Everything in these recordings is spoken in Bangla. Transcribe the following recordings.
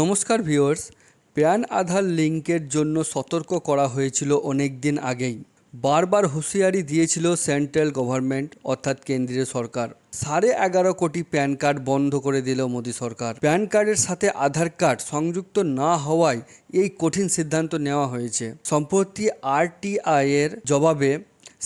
নমস্কার ভিউয়ার্স, প্যান আধার লিঙ্কের জন্য সতর্ক করা হয়েছিল অনেক দিন আগেই। বারবার হুঁশিয়ারি দিয়েছিল সেন্ট্রাল গভর্নমেন্ট, অর্থাৎ কেন্দ্রীয় সরকার। সাড়ে এগারো কোটি প্যান কার্ড বন্ধ করে দিল মোদী সরকার। প্যান কার্ডের সাথে আধার কার্ড সংযুক্ত না হওয়ায় এই কঠিন সিদ্ধান্ত নেওয়া হয়েছে। সম্প্রতি আরটিআই এর জবাবে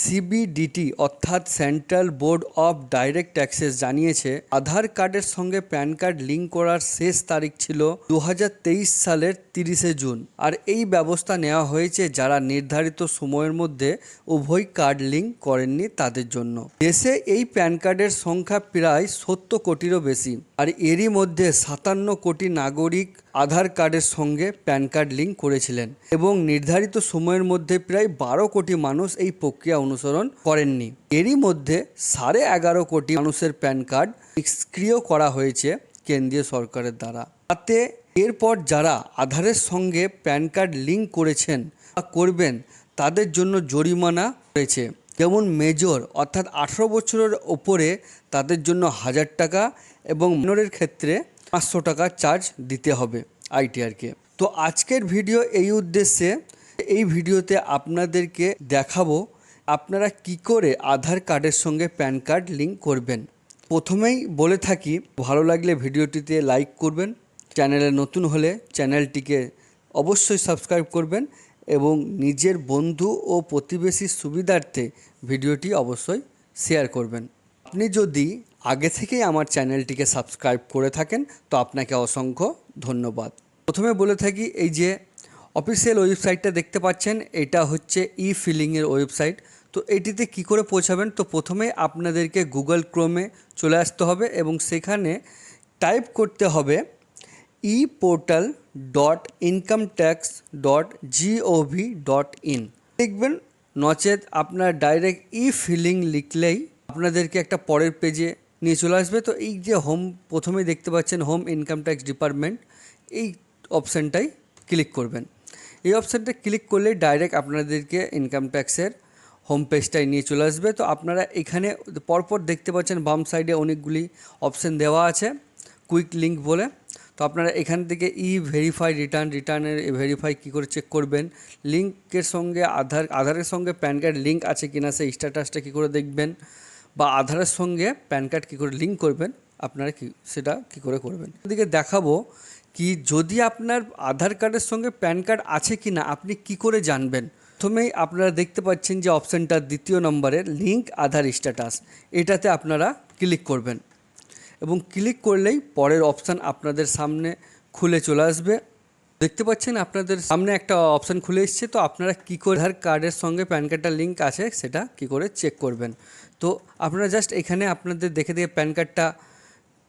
সিবিডিটি অর্থাৎ central board of direct taxes জানিয়েছে, আধার কার্ডের সঙ্গে প্যান কার্ড লিঙ্ক করার শেষ তারিখ ছিল দু হাজার তেইশ সালের তিরিশে জুন। আর এই ব্যবস্থা নেওয়া হয়েছে যারা নির্ধারিত সময়ের মধ্যে উভয় কার্ড লিঙ্ক করেননি তাদের জন্য। দেশে এই প্যান কার্ডের সংখ্যা প্রায় সত্তর কোটিরও বেশি। আর এরই মধ্যে সাতান্ন কোটি নাগরিক আধার কার্ডের সঙ্গে প্যান কার্ড লিঙ্ক করেছিলেন এবং নির্ধারিত সময়ের মধ্যে প্রায় বারো কোটি মানুষ এই প্রক্রিয়া অনুসরণ করেননি। এরই মধ্যে সাড়ে এগারো কোটি মানুষের প্যান কার্ড নিষ্ক্রিয় করা হয়েছে কেন্দ্রীয় সরকারের দ্বারা। তাতে এরপর যারা আধারের সঙ্গে প্যান কার্ড লিঙ্ক করেছেন বা করবেন, তাদের জন্য জরিমানা রয়েছে। যেমন মেজর অর্থাৎ আঠেরো বছরের ওপরে তাদের জন্য হাজার টাকা এবং মিনরের ক্ষেত্রে পাঁচশো টাকা চার্জ দিতে হবে আইটিআরকে তো আজকের ভিডিও এই উদ্দেশ্যে, এই ভিডিওতে আপনাদেরকে দেখাবো আপনারা কি করে আধার কার্ডের সঙ্গে প্যান কার্ড লিঙ্ক করবেন। প্রথমেই বলে থাকি, ভালো লাগলে ভিডিওটিতে লাইক করবেন। চ্যানেলে নতুন হলে চ্যানেলটিকে অবশ্যই সাবস্ক্রাইব করবেন এবং নিজের বন্ধু ও প্রতিবেশীর সুবিধার্থে ভিডিওটি অবশ্যই শেয়ার করবেন। আপনি যদি আগে থেকেই আমার চ্যানেলটিকে সাবস্ক্রাইব করে থাকেন। তো আপনাকে অসংখ্য ধন্যবাদ। প্রথমে বলে থাকি, এই যে অফিসিয়াল ওয়েবসাইটটা দেখতে পাচ্ছেন, এটা হচ্ছে ই ফিলিংয়ের ওয়েবসাইট। তো এটিতে কি করে পৌঁছাবেন? তো প্রথমে আপনাদেরকে গুগল ক্রোমে চলে আসতে হবে এবং সেখানে টাইপ করতে হবে e portal dot income tax dot G O V dot in লিখবেন নচেত আপনার ডাইরেক্ট ই ফিলিং লিখলেই আপনাদেরকে একটা পরের পেজে নিয়ে চলে আসবে। তো এই যে হোম প্রথমেই দেখতে পাচ্ছেন হোম ইনকাম ট্যাক্স ডিপার্টমেন্ট এই অপশানটাই ক্লিক করবেন। এই অপশানটা ক্লিক করলে ডাইরেক্ট আপনাদেরকে ইনকাম ট্যাক্সের হোম পেজটায় নিয়ে চলে আসবে। তো আপনারা এখানে পরপর দেখতে পাচ্ছেন বাম সাইডে অনেকগুলি অপশান দেওয়া আছে কুইক লিঙ্ক বলে। তো আপনারা এখান থেকে ই ভেরিফাই রিটার্ন রিটার্নের ভেরিফাই কী করে চেক করবেন লিঙ্কের সঙ্গে আধার, আধারের সঙ্গে প্যান কার্ড লিঙ্ক আছে কিনা, সেই স্ট্যাটাসটা কী করে দেখবেন। বা আধারের সঙ্গে প্যান কার্ড কী করে লিঙ্ক করবেন, আপনারা কি সেটা কী করে করবেন? এদিকে দেখাবো কি যদি আপনার আধার কার্ডের সঙ্গে প্যান কার্ড আছে কি না, আপনি কি করে জানবেন? প্রথমেই আপনারা দেখতে পাচ্ছেন যে অপশানটা দ্বিতীয় নম্বরে লিঙ্ক আধার স্ট্যাটাস, এটাতে আপনারা ক্লিক করবেন। এবং ক্লিক করলেই পরের অপশান আপনাদের সামনে খুলে চলে আসবে। দেখতে পাচ্ছেন আপনাদের সামনে একটা অপশান খুলে এসছে। তো আপনারা কী করে আধার কার্ডের সঙ্গে প্যান কার্ডটার লিঙ্ক আছে সেটা কী করে চেক করবেন। তো আপনারা জাস্ট এখানে আপনাদের দেখে দেখে প্যান কার্ডটা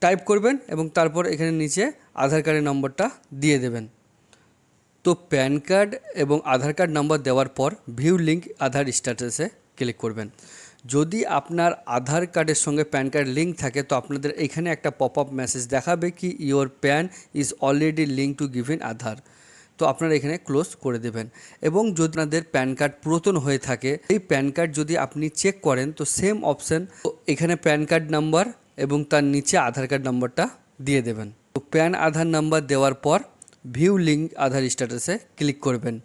টাইপ করবেন এবং তারপর এখানে নিচে আধার কার্ডের নম্বরটা দিয়ে দেবেন। তো প্যান কার্ড এবং আধার কার্ড নম্বর দেওয়ার পর ভিউ লিঙ্ক আধার স্ট্যাটাসে ক্লিক করবেন। যদি আপনার আধার কার্ডের সঙ্গে প্যান কার্ড লিঙ্ক থাকে, তো আপনাদের এখানে একটা পপ আপ মেসেজ দেখাবে কি your PAN is already link to given Aadhaar. তো আপনারা এখানে ক্লোজ করে দেবেন। এবং যদি আপনাদের প্যান কার্ড পুরাতন হয়ে থাকে, এই প্যান কার্ড যদি আপনি চেক করেন, তো সেম অপশান এখানে প্যান কার্ড নাম্বার এবং তার নিচে আধার কার্ড নাম্বারটা দিয়ে দেবেন। তো প্যান আধার নাম্বার দেওয়ার পর ভিউ লিঙ্ক আধার স্ট্যাটাসে ক্লিক করবেন।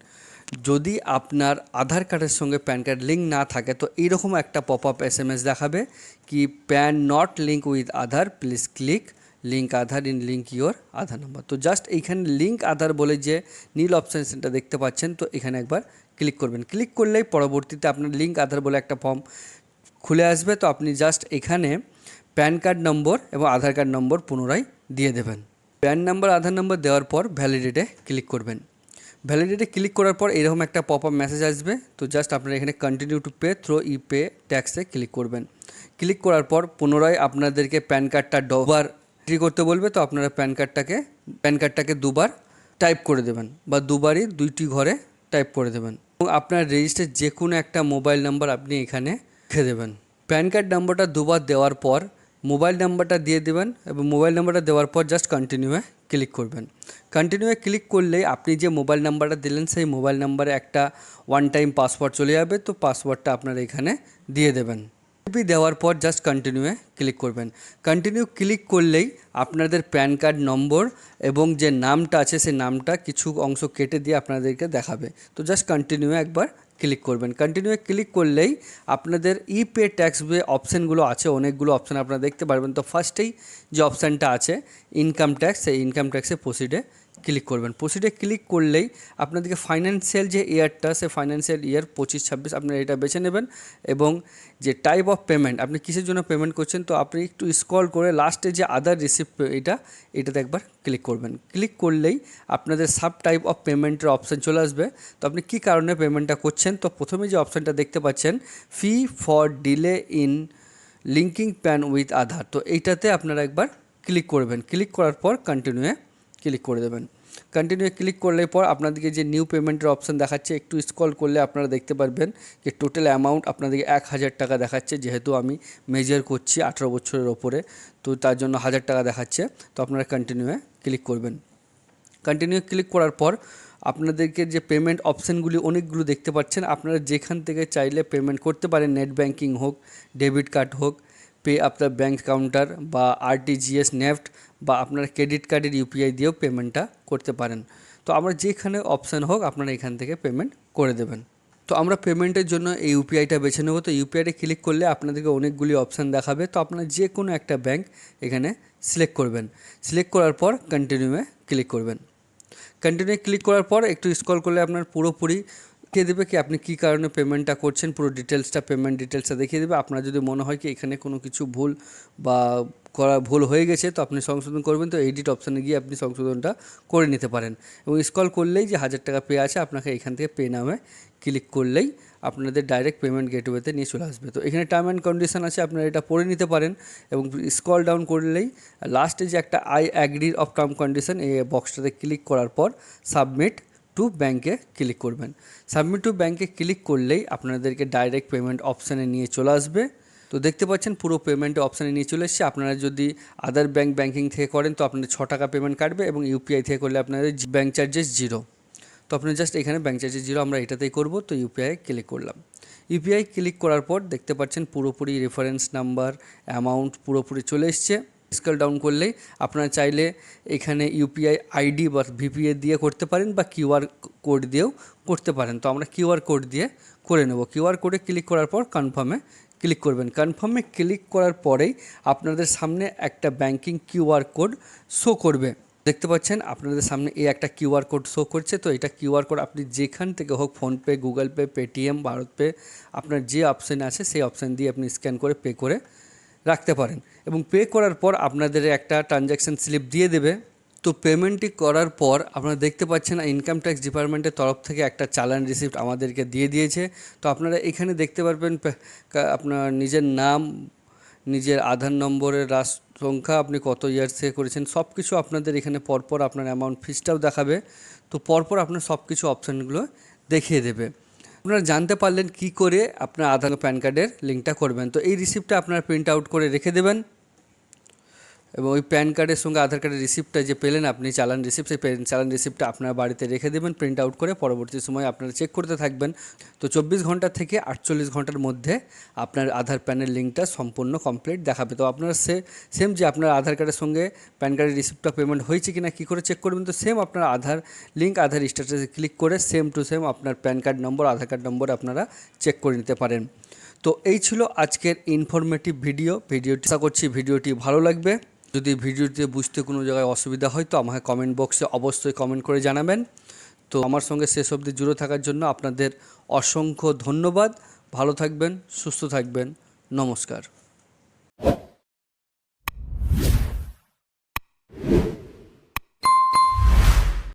যদি আপনার আধার কার্ডের সঙ্গে প্যান কার্ড লিঙ্ক না থাকে, তো এইরকম একটা pop up S M S দেখাবে কি, PAN not link with Aadhaar, please click link Aadhaar in link your Aadhaar number. তো জাস্ট এইখানে লিঙ্ক আধার বলে যে নীল অপশান সেটা দেখতে পাচ্ছেন, তো এখানে একবার ক্লিক করবেন। ক্লিক করলেই পরবর্তীতে আপনার লিঙ্ক আধার বলে একটা ফর্ম খুলে আসবে, তো আপনি জাস্ট এখানে প্যান কার্ড নম্বর এবং আধার কার্ড নম্বর পুনরায় দিয়ে দেবেন। প্যান নাম্বার, আধার নম্বর দেওয়ার পর ভ্যালিডেটে ক্লিক করবেন। ভ্যালিডেটে ক্লিক করার পর এরকম একটা পপ আপ মেসেজ আসবে। তো জাস্ট আপনারা এখানে continue to pay through e pay ট্যাক্সে ক্লিক করবেন। ক্লিক করার পর পুনরায় আপনাদেরকে প্যান কার্ডটা দুবার এন্ট্রি করতে বলবে। তো আপনারা প্যান কার্ডটাকে প্যান কার্ডটাকে দুবার টাইপ করে দেবেন বা দুবারই দুইটি ঘরে টাইপ করে দেবেন। এবং আপনার রেজিস্টার যে কোনো একটা মোবাইল নাম্বার আপনি এখানে লিখে দেবেন। প্যান কার্ড নাম্বারটা দুবার দেওয়ার পর মোবাইল নাম্বারটা দিয়ে দেবেন এবং মোবাইল নাম্বারটা দেওয়ার পর জাস্ট কন্টিনিউয়ে ক্লিক করবেন। কন্টিনিউয়ে ক্লিক করলে আপনি যে মোবাইল নাম্বারটা দিলেন, সেই মোবাইল নাম্বারে একটা ওয়ান টাইম পাসওয়ার্ড চলে যাবে। তো পাসওয়ার্ডটা আপনারা এখানে দিয়ে দেবেন। ওটিপি দেওয়ার পর জাস্ট কন্টিনিউয়ে ক্লিক করবেন। কন্টিনিউ ক্লিক করলেই আপনাদের প্যান কার্ড নম্বর এবং যে নামটা আছে সেই নামটা কিছু অংশ কেটে দিয়ে আপনাদেরকে দেখাবে। তো জাস্ট কন্টিনিউ একবার ক্লিক করবেন। কন্টিনিউ ক্লিক করলেই আপনাদের ই পে ট্যাক্স যে অপশানগুলো আছে, অনেকগুলো অপশান আপনারা দেখতে পারবেন। তো ফার্স্টেই যে অপশানটা আছে ইনকাম ট্যাক্স সেই ইনকাম ট্যাক্সে প্রসিডে ক্লিক করবেন। প্রসিডে ক্লিক করলেই আপনাদেরকে ফাইন্যান্সিয়াল যে ইয়ারটা সে ফাইন্যান্সিয়াল ইয়ার পঁচিশ, ছাব্বিশ আপনারা এটা বেছে নেবেন এবং যে টাইপ অফ পেমেন্ট আপনি কিসের জন্য পেমেন্ট করছেন, তো আপনি একটু স্ক্রল করে লাস্টে যে আদার রিসিপ্ট এটা, এটাতে একবার ক্লিক করবেন। ক্লিক করলেই আপনাদের সাব টাইপ অফ পেমেন্টের অপশান চলে আসবে। তো আপনি কী কারণে পেমেন্টটা করছেন? তো প্রথমে যে অপশানটা দেখতে পাচ্ছেন fee for delay in linking PAN with Aadhaar তো এইটাতে আপনারা একবার ক্লিক করবেন। ক্লিক করার পর কন্টিনিউয়ে ক্লিক করে দেবেন। কন্টিনিউ ক্লিক করলে পর আপনাদেরকে যে নিউ পেমেন্টের অপশান দেখাচ্ছে, একটু স্ক্রল করলে আপনারা দেখতে পারবেন যে টোটাল অ্যামাউন্ট আপনাদেরকে এক হাজার টাকা দেখাচ্ছে, যেহেতু আমি মেজার করছি আঠেরো বছরের ওপরে, তো তার জন্য হাজার টাকা দেখাচ্ছে। তো আপনারা কন্টিনিউয়ে ক্লিক করবেন। কন্টিনিউ ক্লিক করার পর আপনাদেরকে যে পেমেন্ট অপশানগুলি অনেকগুলো দেখতে পাচ্ছেন। আপনারা যেখান থেকে চাইলে পেমেন্ট করতে পারেন নেট ব্যাঙ্কিং হোক ডেবিট কার্ড হোক পে আপনার ব্যাঙ্ক কাউন্টার বা আরটিজিএস নেফট বা আপনার ক্রেডিট কার্ডের ইউপিআই দিয়েও পেমেন্টটা করতে পারেন। তো আমরা যেখানে অপশান হোক, আপনারা এখান থেকে পেমেন্ট করে দেবেন। তো আমরা পেমেন্টের জন্য এই ইউপিআইটা বেছে নেব। তো ইউপিআইটা ক্লিক করলে আপনাদেরকে অনেকগুলি অপশান দেখাবে। তো আপনারা যে কোনো একটা ব্যাংক এখানে সিলেক্ট করবেন। সিলেক্ট করার পর কন্টিনিউয়ে ক্লিক করবেন। কন্টিনিউ ক্লিক করার পর একটু স্ক্রল করলে আপনার পুরোপুরি দেখিয়ে দেবে কি আপনি কী কারণে পেমেন্টটা করছেন, পুরো ডিটেলসটা পেমেন্ট ডিটেলসটা দেখিয়ে দেবে। আপনার যদি মনে হয় কি এখানে কোনো কিছু ভুল বা করা ভুল হয়ে গেছে, তো আপনি সংশোধন করবেন। তো এডিট অপশানে গিয়ে আপনি সংশোধনটা করে নিতে পারেন। এবং স্ক্রল করলেই যে হাজার টাকা পে আছে, আপনাকে এখান থেকে পে নামে ক্লিক করলেই আপনাদের ডাইরেক্ট পেমেন্ট গেটওয়েতে নিয়ে চলে আসবে। তো এখানে টার্ম অ্যান্ড কন্ডিশন আছে, আপনারা এটা পড়ে নিতে পারেন। এবং স্ক্রল ডাউন করলেই লাস্টে যে একটা আই অ্যাগ্রির অফ টার্ম কন্ডিশন এই বক্সটাতে ক্লিক করার পর সাবমিট টু ব্যাঙ্কে ক্লিক করবেন। সাবমিট টু ব্যাঙ্কে ক্লিক করলেই আপনাদেরকে ডাইরেক্ট পেমেন্ট অপশানে নিয়ে চলে আসবে। তো দেখতে পাচ্ছেন পুরো পেমেন্ট অপশানে নিয়ে চলে এসেছে। আপনারা যদি আদার ব্যাঙ্ক ব্যাঙ্কিং থেকে করেন, তো আপনাদের ছ টাকা পেমেন্ট কাটবে এবং ইউপিআই থেকে করলে আপনাদের ব্যাঙ্ক চার্জেস জিরো তো আপনি জাস্ট এখানে ব্যাঙ্ক চার্জেস জিরো আমরা এটাতেই করব। তো ইউপিআই ক্লিক করলাম। ইউপিআই ক্লিক করার পর দেখতে পাচ্ছেন পুরোপুরি রেফারেন্স নাম্বার অ্যামাউন্ট পুরোপুরি চলে এসছে। স্কেল ডাউন করলেই আপনারা চাইলে এখানে ইউপিআই আইডি বা ভিপিএ দিয়ে করতে পারেন বা কিউআর কোড দিয়েও করতে পারেন। তো আমরা কিউআর কোড দিয়ে করে নেব। কিউআর কোডে ক্লিক করার পর কনফার্মে ক্লিক করবেন। কনফার্মে ক্লিক করার পরেই আপনাদের সামনে একটা ব্যাংকিং কিউআর কোড শো করবে। দেখতে পাচ্ছেন, আপনাদের সামনে এই একটা কিউআর কোড শো করছে। তো এটা কিউআর কোড আপনি যেখান থেকে হোক PhonePe Google Pay Paytm BharatPe আপনার যে অপশান আছে সেই অপশান দিয়ে আপনি স্ক্যান করে পে করে রাখতে পারেন। এবং পে করার পর আপনাদের একটা ট্রানজ্যাকশান স্লিপ দিয়ে দেবে। তো পেমেন্টটি করার পর আপনারা দেখতে পাচ্ছেন ইনকাম ট্যাক্স ডিপার্টমেন্টের তরফ থেকে একটা চালান রিসিপ্ট আমাদেরকে দিয়ে দিয়েছে। তো আপনারা এখানে দেখতে পারবেন আপনার নিজের নাম, নিজের আধার নম্বরের রাস, সংখ্যা আপনি কত ইয়ার্স থেকে করেছেন সব কিছু আপনাদের এখানে পরপর আপনার অ্যামাউন্ট ফিসটাও দেখাবে। তো পরপর আপনার সব কিছু অপশানগুলো দেখিয়ে দেবে। আপনারা জানতে পারলেন কি করে আপনার আধার প্যান কার্ডের লিঙ্কটা করবেন। তো এই রিসিপ্টটা আপনারা প্রিন্ট আউট করে রেখে দেবেন। এবং ওই প্যান কার্ডের সঙ্গে আধার কার্ডের রিসিপ্টটা যে পেলেন আপনি, চালান রিসিপ্ট, সেই চালান রিসিপ্টটা আপনার বাড়িতে রেখে দেবেন, প্রিন্ট আউট করে পরবর্তী সময় আপনারা চেক করতে থাকবেন। তো চব্বিশ ঘণ্টা থেকে আটচল্লিশ ঘণ্টার মধ্যে আপনার আধার প্যানের লিঙ্কটা সম্পূর্ণ কমপ্লিট দেখাবে। তো আপনার সে সেম যে আপনার আধার কার্ডের সঙ্গে প্যান কার্ডের রিসিপ্টটা পেমেন্ট হয়েছে কিনা, কী করে চেক করবেন, তো সেম আপনার আধার লিঙ্ক আধার স্ট্যাটাসে ক্লিক করে সেম টু সেম আপনার PAN card number, Aadhaar card number আপনারা চেক করে নিতে পারেন। তো এই ছিল আজকের ইনফরমেটিভ ভিডিও ভিডিওটি আশা করছি ভিডিওটি ভালো লাগবে। যদি ভিডিওতে বুঝতে কোনো জায়গায় অসুবিধা হয়, তো আমাকে কমেন্ট বক্সে অবশ্যই কমেন্ট করে জানাবেন। তো আমার সঙ্গে শেষ অবধি জুড়ে থাকার জন্য আপনাদের অসংখ্য ধন্যবাদ। ভালো থাকবেন, সুস্থ থাকবেন। নমস্কার।